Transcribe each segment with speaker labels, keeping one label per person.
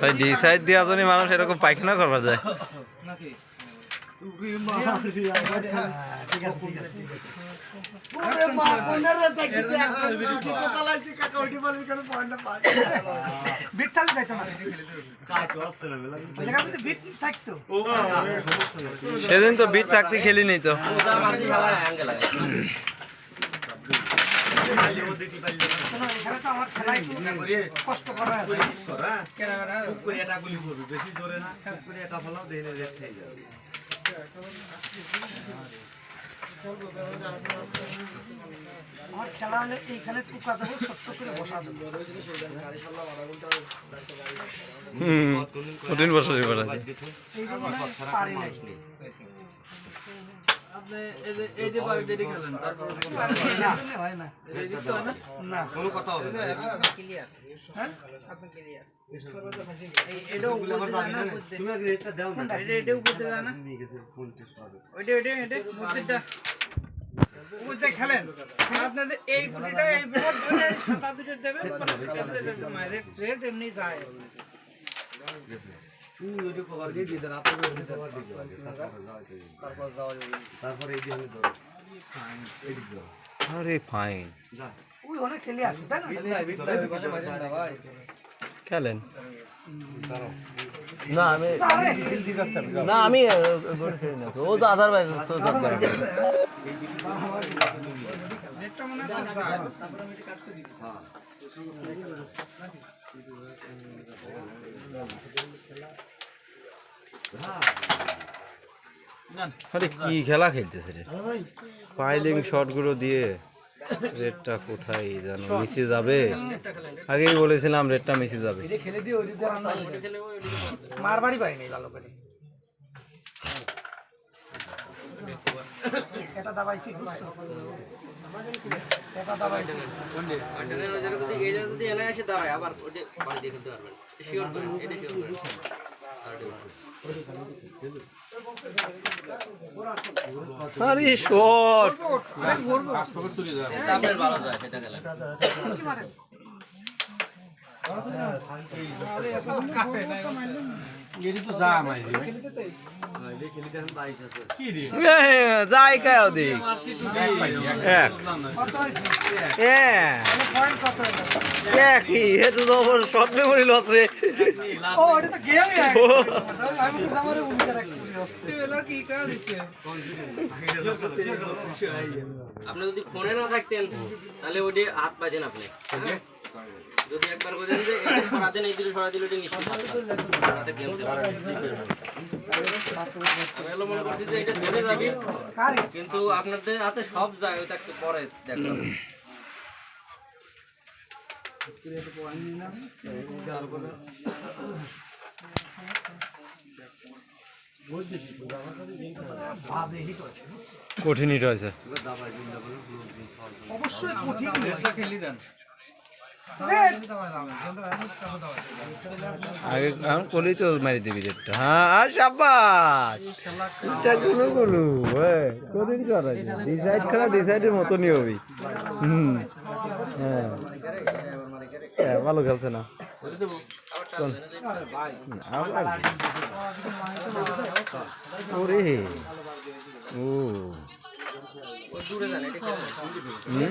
Speaker 1: তাই D side দিয়া যদি মানুষ এরকম পায়খানা করবা যায়।
Speaker 2: নাকি?
Speaker 1: সেদিন তো বিট থাকতে খেলি নি তো
Speaker 2: কষ্ট করা
Speaker 3: বেশি জোরে না খেয়ে যাবে।
Speaker 2: আমার খেলা হলে এইখানে টুকা দেবো ছোট্ট করে বসা দেবো।
Speaker 1: কঠিন
Speaker 2: বসা যাবে পারি হয়
Speaker 3: কথা হবে না।
Speaker 2: হ্যাঁ?
Speaker 3: না না। ফোন টেস্ট
Speaker 2: খেলেন। আপনাদের এই গুলিটা এই দুটো দেবেন রেড এমনি যায়।
Speaker 3: এই দিয়ে আমি
Speaker 2: না
Speaker 1: খেলেন না আমি ও তো আধার বাইরে
Speaker 2: নেটটা মনে।
Speaker 1: আরে কি খেলা খেলতেছে রে? পাইলিং শটগুলো দিয়ে রেডটা কোথায় জানো? মিশে যাবে? আগেই বলেছিলাম রেটটা মিশে যাবে।
Speaker 2: মারবাড়ি পাইনি ভালো করে। এটা দাবাইছি বুঝছ? এটা দাবাইছি।
Speaker 1: আরে শট
Speaker 2: কি মারে
Speaker 3: হ্যাঁ, এই খেলি দেখেন বাইশ আছে
Speaker 1: যাই কায় দিক এক
Speaker 2: কত হয়েছে
Speaker 1: এক
Speaker 2: পয়েন্ট কত হলো
Speaker 1: একই এ তো তোর শর্ট মেমোরি লস রে।
Speaker 4: আপনি যদি ফোনে না থাকতেন তাহলে ওটি হাত পাইতেন আপনি? যদি একবার বলেন যে এটা সরা দেন এই দিলে সরা দিলে ওটা নিশ্চিত। এটা game save করার কিছুই করবে না। আমি হলো মনে করছি যে এটা ধরে যাবি। কিন্তু আপনাদের হাতে সব যায় ওইটা একটু পরে
Speaker 2: হিট
Speaker 1: কঠিন হিট হয়েছে।
Speaker 2: অবশ্যই কঠিন খেলি দেন।
Speaker 1: আগে এখন কলি তো মারি দিবি রেডটা হ্যাঁ আর সাবাসগুলো গুলো কঠিন করা ডিসাইড খেলা ডিসাইডের মতনই হবি। হুম হ্যাঁ। হ্যাঁ, ভালো খেলছে না। ওরে ও। হুম?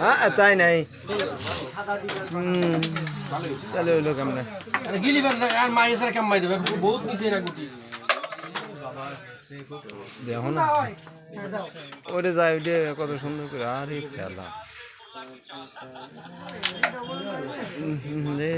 Speaker 1: হ্যাঁ তাই নাই। হুম। তাহলে হইল কেমনে? দেখো না। ওইটা যায় ওইটা কত সুন্দর করে। আরে খেলা। রে।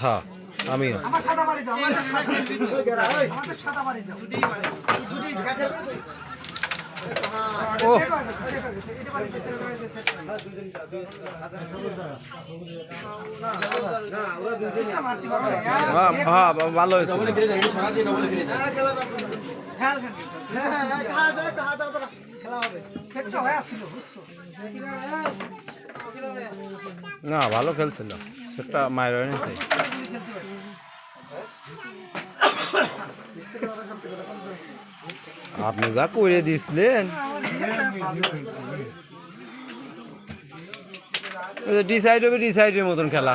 Speaker 1: হ্যাঁ। আমিও।
Speaker 5: আমার সাদা বাড়ি দাও আমাদের সাদা আমাদের সাদা বাড়ি দাও। দুটি দাও।
Speaker 1: ও
Speaker 5: সেট হয়ে। গেছে, সেট হয়ে হয়ে।
Speaker 1: হ্যাঁ ভালো হয়েছে।
Speaker 5: আসছিল, বুঝছ?
Speaker 1: না, ভালো খেলছিল। সেটা মায়ের হয়নি। আপনি যা করে দিছিলেন। ডিসাইড হবে ডিসাইডের মতন খেলা।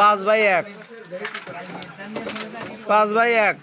Speaker 1: পাঁচ বাই এক। পাঁচ বাই এক।